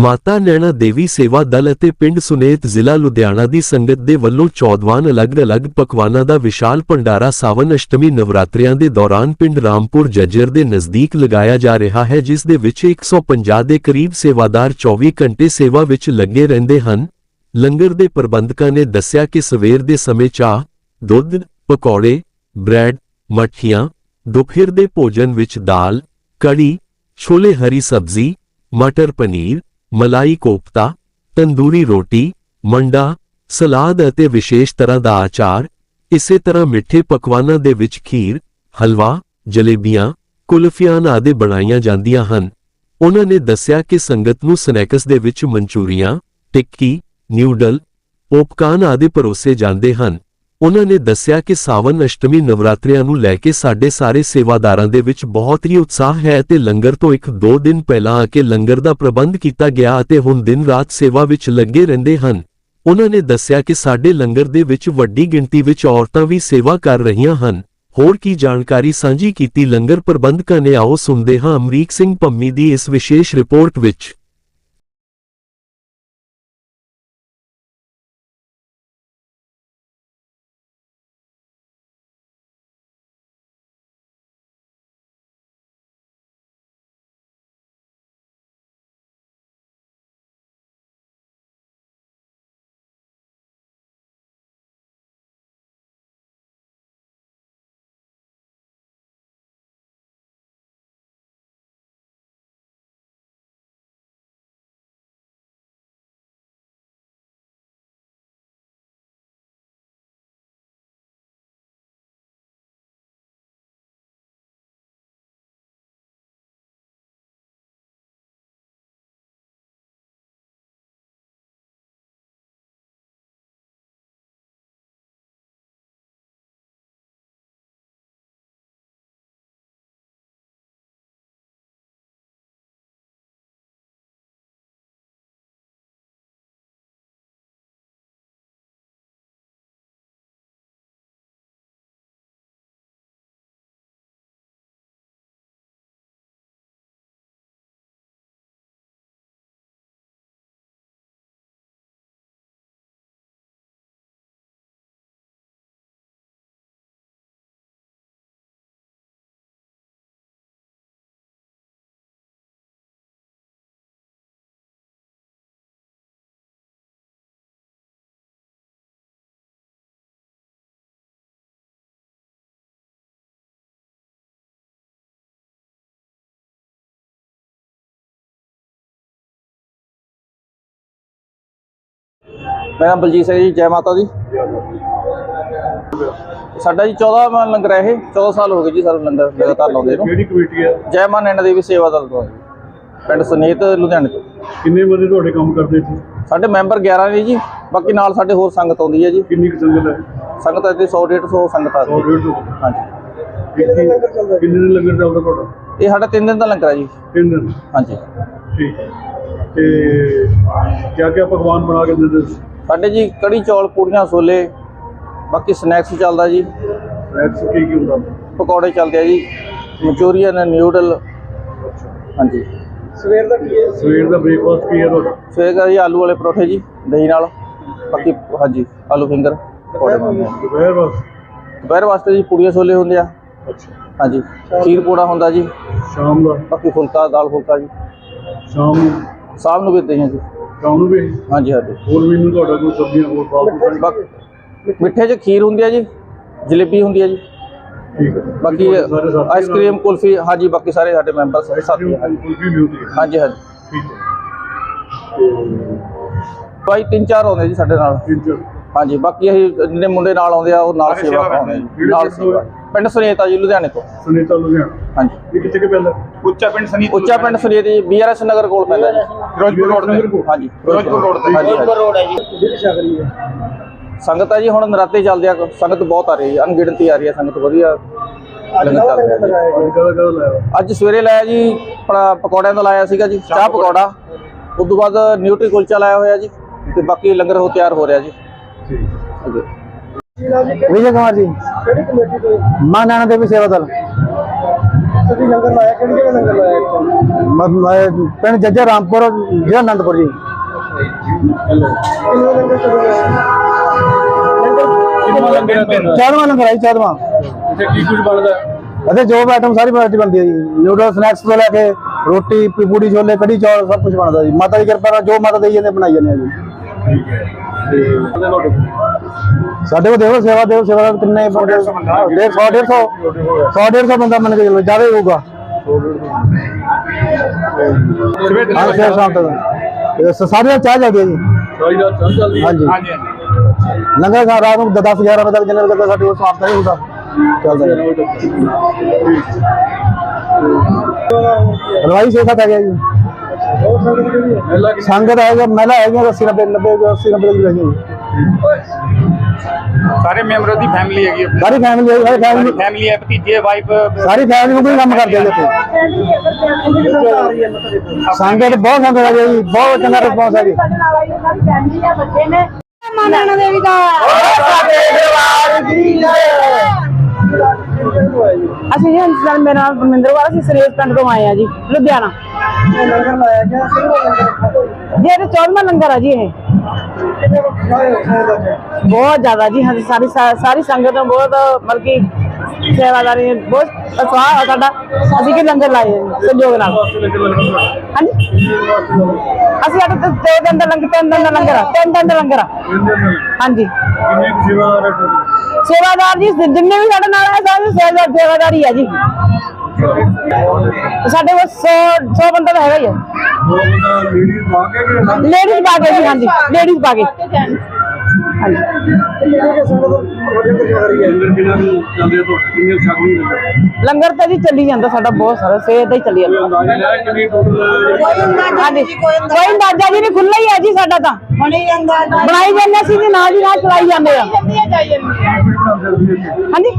ਮਾਤਾ ਨੈਣਾ ਦੇਵੀ ਸੇਵਾ ਦਲ ਅਤੇ ਪਿੰਡ ਸੁਨੇਤ ਜ਼ਿਲ੍ਹਾ ਲੁਧਿਆਣਾ ਦੀ ਸੰਗਤ ਦੇ ਵੱਲੋਂ ਚੌਦਵਾਨ ਅਲੱਗ-ਅਲੱਗ ਪਕਵਾਨਾਂ ਦਾ ਵਿਸ਼ਾਲ ਭੰਡਾਰਾ ਸਾਵਨ ਅਸ਼ਟਮੀ ਨਵਰਾਤਰਿਆਂ ਦੇ ਦੌਰਾਨ ਪਿੰਡ ਰਾਮਪੁਰ ਜੱਜਰ ਦੇ ਨਜ਼ਦੀਕ ਲਗਾਇਆ ਜਾ ਰਿਹਾ ਹੈ, ਜਿਸ ਦੇ ਵਿੱਚ 150 ਦੇ ਕਰੀਬ ਸੇਵਾਦਾਰ 24 ਘੰਟੇ ਸੇਵਾ ਵਿੱਚ ਲੱਗੇ ਰਹਿੰਦੇ ਹਨ। ਲੰਗਰ ਦੇ ਪ੍ਰਬੰਧਕਾਂ ਨੇ ਦੱਸਿਆ ਕਿ ਸਵੇਰ ਦੇ ਸਮੇਂ ਚਾਹ, ਦੁੱਧ, ਪਕੌੜੇ, ਬ੍ਰੈਡ, ਮੱਠੀਆਂ, ਦੁਪਹਿਰ ਦੇ ਭੋਜਨ ਵਿੱਚ ਦਾਲ, ਕੜੀ, ਛੋਲੇ ਹਰੀ ਸਬਜ਼ੀ, ਮਟਰ ਪਨੀਰ ਮਲਾਈ ਕੋਫਤਾ, ਤੰਦੂਰੀ ਰੋਟੀ, ਮੰਡਾ, ਸਲਾਦ ਅਤੇ ਵਿਸ਼ੇਸ਼ ਤਰ੍ਹਾਂ ਦਾ ਆਚਾਰ, ਇਸੇ ਤਰ੍ਹਾਂ ਮਿੱਠੇ ਪਕਵਾਨਾਂ ਦੇ ਵਿੱਚ ਖੀਰ, ਹਲਵਾ, ਜਲੇਬੀਆਂ, ਕੁਲਫੀਆਂ ਆਦਿ ਬਣਾਈਆਂ ਜਾਂਦੀਆਂ ਹਨ। ਉਹਨਾਂ ਨੇ ਦੱਸਿਆ ਕਿ ਸੰਗਤ ਨੂੰ ਸਨੈਕਸ ਦੇ ਵਿੱਚ ਮਨਚੂਰੀਆਂ, ਟਿੱਕੀ, ਨਿਊਡਲ, ਪੋਪਕਾਰਨ ਆਦਿ ਪਰੋਸੇ ਜਾਂਦੇ ਹਨ। ਉਹਨਾਂ ਨੇ ਦੱਸਿਆ ਕਿ ਸਾਵਨ ਅਸ਼ਟਮੀ ਨਵਰਾਤਰਿਆਂ ਨੂੰ ਲੈ ਕੇ ਸਾਡੇ ਸਾਰੇ ਸੇਵਾਦਾਰਾਂ ਦੇ ਵਿੱਚ ਬਹੁਤ ਹੀ ਉਤਸ਼ਾਹ ਹੈ ਤੇ ਲੰਗਰ ਤੋਂ ਇੱਕ ਦੋ ਦਿਨ ਪਹਿਲਾਂ ਆ ਕੇ ਲੰਗਰ ਦਾ ਪ੍ਰਬੰਧ ਕੀਤਾ ਗਿਆ ਅਤੇ ਹੁਣ ਦਿਨ ਰਾਤ ਸੇਵਾ ਵਿੱਚ ਲੱਗੇ ਰਹਿੰਦੇ ਹਨ। ਉਹਨਾਂ ਨੇ ਦੱਸਿਆ ਕਿ ਸਾਡੇ ਲੰਗਰ ਦੇ ਵਿੱਚ ਵੱਡੀ ਗਿਣਤੀ ਵਿੱਚ ਔਰਤਾਂ ਵੀ ਸੇਵਾ ਕਰ ਰਹੀਆਂ ਹਨ। ਹੋਰ ਕੀ ਜਾਣਕਾਰੀ ਸਾਂਝੀ ਕੀਤੀ ਲੰਗਰ ਪ੍ਰਬੰਧਕਾਂ ਨੇ ਆਓ ਸੁਣਦੇ ਹਾਂ ਅਮਰੀਕ ਸਿੰਘ ਪੰਮੀ ਦੀ ਇਸ ਵਿਸ਼ੇਸ਼ ਰਿਪੋਰਟ ਵਿੱਚ। ਮੇਰਾ ਨਾਮ ਬਲਜੀਤ ਸਿੰਘ ਜੀ ਜੈ ਮਾਤਾ ਦੀ। ਸਾਡਾ ਜੀ 14ਵਾਂ ਲੰਗਰ ਹੈ ਇਹ 14 ਸਾਲ ਹੋ ਗਏ ਜੀ ਸਾਨੂੰ ਲੰਗਰ ਲਗਾਤਾਰ ਲਾਉਂਦੇ ਨੂੰ। ਕਿਹੜੀ ਕਮੇਟੀ ਹੈ? ਜੈ ਮਾਂ ਨੈਣਾ ਦੇਵੀ ਸੇਵਾ ਦਲ ਤੋਂ। ਪਿੰਡ ਸੁਨੀਤ ਲੁਧਿਆਣੇ ਤੋਂ। ਕਿੰਨੇ ਬੰਦੇ ਤੁਹਾਡੇ ਕੰਮ ਕਰਦੇ ਇੱਥੇ? ਸਾਡੇ ਮੈਂਬਰ 11 ਨੇ ਜੀ ਬਾਕੀ ਨਾਲ ਸਾਡੇ ਹੋਰ ਸੰਗਤ ਆਉਂਦੀ ਹੈ ਜੀ। ਕਿੰਨੀ ਕੁ ਸੰਗਤ ਹੈ? ਸੰਗਤ ਇੱਥੇ 100 150 ਸੰਗਤ ਆ 100 ਗਈ 150 ਹਾਂਜੀ। ਕਿੰਨੇ ਦਿਨ ਲੰਗਰ ਚੱਲਦਾ? ਤੁਹਾਡਾ? ਇਹ ਸਾਡਾ 3 ਦਿਨ ਦਾ ਲੰਗਰ ਹੈ ਜੀ। ਤਿੰਨ ਦਿਨ। ਹਾਂਜੀ। ਠੀਕ ਹੈ। ਤੇ ਕਿਆ ਕਿਆ ਪਕਵਾਨ ਬਣਾ ਕੇ ਦਿੰਦੇ ਸਾਡੇ ਜੀ ਕੜੀ ਚੌਲ ਪੂੜੀਆਂ ਛੋਲੇ ਬਾਕੀ ਸਨੈਕਸ ਚੱਲਦਾ ਜੀ। ਸਨੈਕਸ ਕੀ ਕੀ ਹੁੰਦਾ? ਪਕੌੜੇ ਚੱਲਦੇ ਆ ਜੀ। ਮਨਚੂਰੀਅਨ ਨਿਊਡਲ ਹਾਂਜੀ। ਸਵੇਰ ਦਾ ਕੀ ਹੈ? ਸਵੇਰ ਦਾ ਬ੍ਰੇਕਫਾਸਟ ਕੀ ਹੈ ਤੁਹਾਡਾ? ਸਵੇਰ ਦਾ ਜੀ ਆਲੂ ਵਾਲੇ ਪਰੌਠੇ ਜੀ ਦਹੀਂ ਨਾਲ। ਬਾਕੀ ਹਾਂਜੀ ਆਲੂ ਫਿੰਗਰ ਪਕੌੜੇ ਦੁਪਹਿਰ ਬਸ ਦੁਪਹਿਰ ਵਾਸਤੇ? ਜੀ ਪੂੜੀਆਂ ਛੋਲੇ ਹੁੰਦੇ ਆ। ਅੱਛਾ। ਹਾਂਜੀ ਖੀਰ ਪੂੜਾ ਹੁੰਦਾ ਜੀ। ਸ਼ਾਮ ਦਾ? ਬਾਕੀ ਫੁਲਕਾ ਦਾਲ ਫੁਲਕਾ ਜੀ। ਸ਼ਾਮ ਨੂੰ? ਸ਼ਾਮ ਨੂੰ ਵੀ ਦਹੀਂ ਜੀ। ਸ਼ਾਮ ਨੂੰ ਵੀ? ਹਾਂਜੀ ਹਾਂਜੀ। ਹੋਰ ਮੈਨੂੰ ਤੁਹਾਡਾ ਕੋਈ ਸਬਜ਼ੀਆਂ ਹੋਰ ਫਾਲਤੂ ਬਾਕੀ ਮਿੱਠੇ 'ਚ ਖੀਰ ਹੁੰਦੀ ਹੈ ਜੀ ਜਲੇਬੀ ਹੁੰਦੀ ਹੈ ਜੀ। ਠੀਕ ਹੈ ਬਾਕੀ ਸਾਰੇ ਸਾਥੀ ਆਈਸਕ੍ਰੀਮ ਕੁਲਫੀ ਹਾਂਜੀ ਬਾਕੀ ਸਾਰੇ ਸਾਡੇ ਮੈਂਬਰ ਸਾਰੇ ਸਾਥੀ ਹਾਂਜੀ। ਕੁਲਫੀ ਵੀ ਹੁੰਦੀ ਹੈ ਹਾਂਜੀ ਹਾਂਜੀ। ਠੀਕ ਹੈ ਭਾਈ ਤਿੰਨ ਚਾਰ ਆਉਂਦੇ ਜੀ ਸਾਡੇ ਨਾਲ। ਤਿੰਨ ਚਾਰ। ਹਾਂਜੀ ਬਾਕੀ ਅਸੀਂ ਜਿਹੜੇ ਮੁੰਡੇ ਨਾਲ ਆਉਂਦੇ ਆ ਉਹ ਨਾਲ ਸੇਵਾ ਕਰਾਉਂਦੇ ਆ ਜੀ। ਨਾਲ ਸੇਵਾ ਪਿੰਡ ਸੁਨੇਤਾ ਜੀ ਲੁਧਿਆਣੇ ਤੋਂ। ਸੁਨੀਤਾ ਲੁਧਿਆਣਾ। ਹਾਂਜੀ। ਇਹ ਕਿੱਥੇ ਕੇ ਪੈਂਦਾ? ਉੱਚਾ ਪਿੰਡ ਸੰਗੀਤ ਉੱਚਾ ਪਿੰਡ ਸੁਨੇਤ ਜੀ ਬੀਆਰਐਸ ਨਗਰ ਕੋਲ ਪੈਂਦਾ ਜੀ। ਫਿਰੋਜ਼ਪੁਰ ਰੋਡ ਤੇ। ਹਾਂਜੀ ਫਿਰੋਜ਼ਪੁਰ ਰੋਡ ਤੇ। ਹਾਂਜੀ, ਹਾਂਜੀ। ਰੋਡ ਹੈ ਜੀ। ਸੰਗਤ ਹੈ ਜੀ ਹੁਣ ਨਰਾਤੇ ਚੱਲਦੇ ਆ। ਸੰਗਤ ਬਹੁਤ ਆ ਰਹੀ ਹੈ ਅਣਗਿਣਤੀ ਆ ਰਹੀ ਹੈ ਸੰਗਤ ਵਧੀਆ ਅੱਜ ਸਵੇਰੇ ਲਾਇਆ ਜੀ ਆਪਣਾ ਪਕੌੜਿਆਂ ਦਾ ਲਾਇਆ ਸੀਗਾ ਜੀ ਚਾਹ ਪਕੌੜਾ। ਉਸ ਤੋਂ ਬਾਅਦ ਨਿਊਟਰੀ ਕੁਲਚਾ ਲਾਇਆ ਹੋਇਆ ਜੀ ਤੇ ਬਾਕੀ ਲੰਗਰ ਹੋ ਤਿਆਰ ਹੋ ਰਿਹਾ ਜੀ। ਠੀਕ। ਵਿਜੇ ਕੁਮਾਰ ਜੀ। ਕਿਹੜੀ ਕਮੇਟੀ ਤੋਂ? ਮਾਂ ਨੈਣਾ ਦੇਵੀ ਸੇਵਾ ਦਲ। ਤੁਸੀਂ ਲੰਗਰ ਲਾਇਆ ਕਿਹੜੀ ਜਗ੍ਹਾ ਲੰਗਰ ਲਾਇਆ ਇੱਥੇ? ਮੈਂ ਮੈਂ ਪਿੰਡ ਜੱਜਾ ਰਾਮਪੁਰ ਜ਼ਿਲ੍ਹਾ ਅਨੰਦਪੁਰ ਜੀ। ਕਿੰਨਾ ਲੰਗਰ ਪੈਂਦਾ ਚਾਦਵਾਂ ਲੰਗਰ ਆਈ ਚਾਦਵਾਂ ਇੱਥੇ ਕੀ ਕੁਝ ਬਣਦਾ? ਅਤੇ ਜੋ ਵੀ ਆਈਟਮ ਸਾਰੀ ਵੈਰਾਈਟੀ ਬਣਦੀ ਹੈ ਜੀ। ਨਿਊਡਲ ਸਨੈਕਸ ਤੋਂ ਲੈ ਕੇ ਰੋਟੀ ਪੂੜੀ ਛੋਲੇ ਕੜੀ ਚੌਲ ਸਭ ਕੁਝ ਬਣਦਾ ਜੀ। ਮਾਤਾ ਦੀ ਕਿਰਪਾ ਨਾਲ ਜੋ ਮਾਤਾ ਦੇਈ ਜਾਂਦੇ ਬਣਾਈ ਜਾਂਦੇ ਆ ਜੀ। ਠੀਕ ਹੈ। ਤੇ ਉਹਦੇ ਨਾਲ ਸਾਡੇ ਕੋਲ ਦੇਖੋ ਸੇਵਾ ਦੇਵ ਸੇਵਾ ਦਾ ਕਿੰਨੇ ਬੰਦੇ 100 150 100 150 ਬੰਦਾ ਮੰਨ ਕੇ ਚੱਲੋ ਜ਼ਿਆਦਾ ਹੀ ਹੋਊਗਾ। ਸਵੇਰ ਹਾਂ ਸਵੇਰ ਸ਼ਾਮ ਤੱਕ। ਇਹ ਸ- ਸਾਰੇ ਚਾਹ ਜਾਂਦੀ ਹੈ ਜੀ। ਸਾਰੀ ਰਾਤ ਚੱਲ ਚੱਲਦੀ ਹੈ ਹਾਂਜੀ। ਹਾਂਜੀ ਹਾਂਜੀ ਲੰਗਰ ਖਾ ਰਾਤ ਨੂੰ 10 11 ਵਜੇ ਤੱਕ ਜਿੰਨੇ ਵਜੇ ਤੱਕ ਸਾਡੇ ਕੋਲ ਸਮਾਪਤ ਨਹੀਂ ਹੁੰਦਾ। ਚੱਲਦਾ ਹੈ ਹਲਵਾਈ ਸੇਖਾ ਤਾਂ ਗਿਆ ਜੀ। ਪਹਿਲਾਂ ਕਿ ਸੰਗਤ ਹੈਗਾ ਮਹਿਲਾ ਹੈਗਾ 80 90 90 80 90 ਦੀ ਰਹੀ ਸਾਰੇ ਮੈਂਬਰਾਂ ਦੀ ਫੈਮਿਲੀ ਹੈਗੀ ਆਪਣੀ। ਸਾਰੀ ਫੈਮਿਲੀ ਹੈ ਸਾਰੀ ਫੈਮਿਲੀ ਫੈਮਿਲੀ ਹੈ ਭਤੀਜੇ ਵਾਈਫ ਸਾਰੀ ਫੈਮਿਲੀ ਨੂੰ ਕੋਈ ਕੰਮ ਕਰਦੇ ਆ ਜੀ ਇੱਥੇ। ਸੰਗਤ ਬਹੁਤ ਸੰਗਤ ਹੈ ਜੀ ਬਹੁਤ ਚੰਗਾ ਰਿਸਪੌਂਸ ਹੈ ਜੀ। ਸਾਡੇ ਨਾਲ ਆਈ ਉਹਨਾਂ ਦੀ ਫੈਮਿਲੀ ਆ ਬੱਚੇ ਨੇ ਮਾਨਣਾ ਦੇਵੀ ਦਾ ਅਸੀਂ ਜੀ ਨਾਲ ਮੇਰਾ ਨਾਮ ਪਰਮਿੰਦਰ ਵਾਲਾ ਅਸੀਂ ਸਰੇਸ ਪਿੰਡ ਤੋਂ ਆਏ ਆ ਜੀ ਲੁਧਿਆਣਾ। ਲੰਗਰ ਲਾਇਆ ਗਿਆ ਜੀ ਇਹ 14ਵਾਂ ਲੰਗਰ ਆ ਜੀ ਇਹ। ਬਹੁਤ ਜ਼ਿਆਦਾ ਜੀ ਹਾਂ ਸਾਰੀ ਸਾਰੀ ਸੰਗਤ ਨੂੰ ਬਹੁਤ, ਮਤਲਬ ਕਿ ਸੇਵਾਦਾਰੀ, ਬਹੁਤ ਸਵਾਹ ਸਾਡਾ, ਅਸੀਂ ਕਿ ਲੰਗਰ ਲਾਏ ਆ ਨਾਲ। ਹਾਂਜੀ? ਅਸੀਂ ਅੱਠ ਤੇ ਦਿਨ ਦਾ ਲੰਗਰ, ਤਿੰਨ ਦਿਨ ਦਾ ਲੰਗਰ ਤਿੰਨ ਦਿਨ ਦਾ ਲੰਗਰ ਹਾਂਜੀ। ਸੇਵਾਦਾਰ ਜੀ ਜਿੰਨੇ ਵੀ ਸਾਡੇ ਨਾਲ ਹੈ ਸਾਰੇ ਸੇਵਾਦਾਰੀ ਆ ਜੀ। ਸਾਡੇ ਕੋਲ 100 100 ਬੰਦਾ ਤਾਂ ਹੈਗਾ ਹੀ ਆ। ਕੇ ਕਿ ਨਾ? ਲੇਡੀਜ਼ ਪਾ ਕੇ ਜੀ ਹਾਂਜੀ। ਲੇਡੀਜ਼ ਪਾ ਕੇ। ਲੰਗਰ ਕੁ ਕੁ ਤਾਂ ਜੀ ਚੱਲੀ ਜਾਂਦਾ ਸਾਡਾ ਬਹੁਤ ਸਾਰਾ ਸਵੇਰ ਦਾ ਹੀ ਚੱਲੀ ਜਾਂਦਾ। ਹਾਂਜੀ। ਕੋਈ ਅੰਦਾਜ਼ਾ ਜੀ ਨਹੀਂ ਖੁੱਲਾ ਹੀ ਆ ਜੀ ਸਾਡਾ ਤਾਂ। ਬਣਾਈ ਜਾਂਦੇ ਅਸੀਂ ਜੀ ਨਾਲ ਦੀ ਨਾਲ ਚਲਾਈ ਜਾਂਦੇ ਆ। ਹਾਂਜੀ।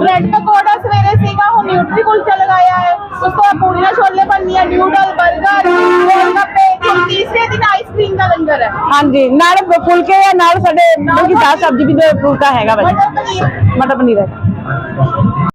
ਬ੍ਰੈਡ ਪਕੌੜਾ ਸਵੇਰੇ ਸੀਗਾ ਹੁਣ ਨਿਊਟਰੀ ਕੁਲਚਾ ਲਗਾਇਆ ਹੈ ਉਸ ਤੋਂ ਬਾਅਦ ਪੂਰੀਆਂ ਛੋਲੇ ਬਣਨੀਆਂ ਨਿਊਡਲ 버ਗਰ ਗੋਲ ਗੱਪੇ ਹੁਣ ਤੀਸਰੇ ਦਿਨ ਆਈਸਕ੍ਰੀਮ ਦਾ ਲੰਗਰ ਹੈ ਹਾਂਜੀ ਨਾਲ ਫੁਲਕੇ ਆ ਨਾਲ ਸਾਡੇ ਮਤਲਬ ਕਿ ਦਾਲ ਸਬਜ਼ੀ ਵੀ ਦੇ ਫੁਲਕਾ ਹੈਗਾ ਪਨੀਰ। ਮਟਰ ਪਨੀਰ ਹੈ